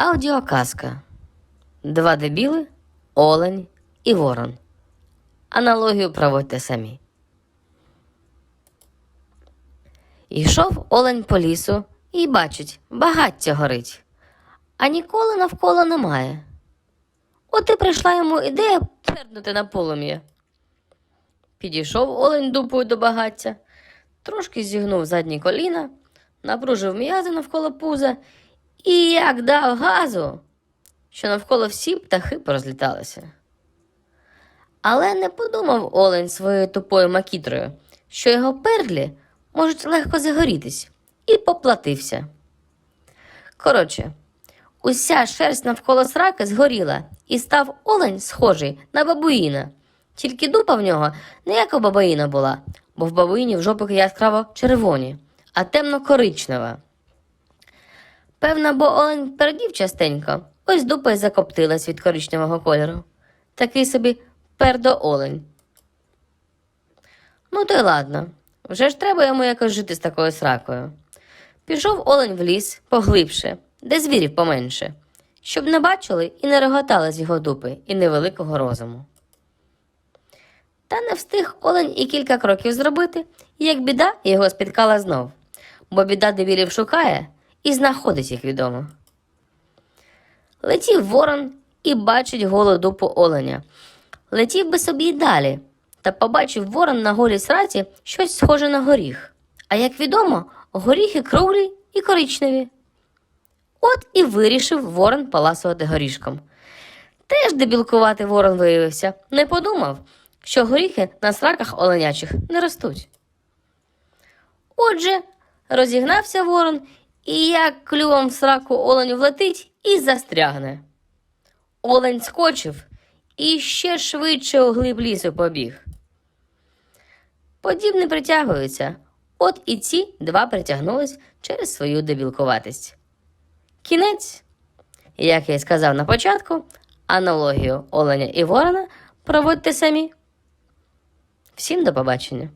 Аудіоказка. Два дебіли, олень і ворон. Аналогію проводьте самі. Йшов олень по лісу і бачить, багаття горить, а ніколи навколо немає. От і прийшла йому ідея пернути на полум'я. Підійшов олень дупою до багаття, трошки зігнув задні коліна, напружив м'язи навколо пуза і як дав газу, що навколо всі птахи порозліталися. Але не подумав олень своєю тупою макітрою, що його перлі можуть легко загорітись, і поплатився. Коротше, уся шерсть навколо сраки згоріла, і став олень схожий на бабуїна. Тільки дупа в нього не як у бабуїна була, бо в бабуїні в жопики яскраво червоні, а темно-коричнева. Певно, бо олень пердів частенько, ось дупа й закоптилась від коричневого кольору. Такий собі пердо-олень. Ну, то й ладно. Вже ж треба йому якось жити з такою сракою. Пішов олень в ліс поглибше, де звірів поменше, щоб не бачили і не реготали з його дупи і невеликого розуму. Та не встиг олень і кілька кроків зробити, як біда його спіткала знов, бо біда дебілів шукає і знаходить, як відомо. Летів ворон і бачить голу дупу оленя. Летів би собі й далі, та побачив ворон на голій сраці щось схоже на горіх. А як відомо, горіхи круглі і коричневі. От і вирішив ворон паласувати горішком. Теж дебілкувати ворон виявився, не подумав, що горіхи на сраках оленячих не ростуть. Отже, розігнався ворон і як клювом в сраку оленю влетить і застрягне. Олень скочив і ще швидше у глиб лісу побіг. Подібне притягуються, от і ці два притягнулись через свою дебілкуватість. Кінець, як я й сказав на початку, аналогію оленя і ворона проводьте самі. Всім до побачення!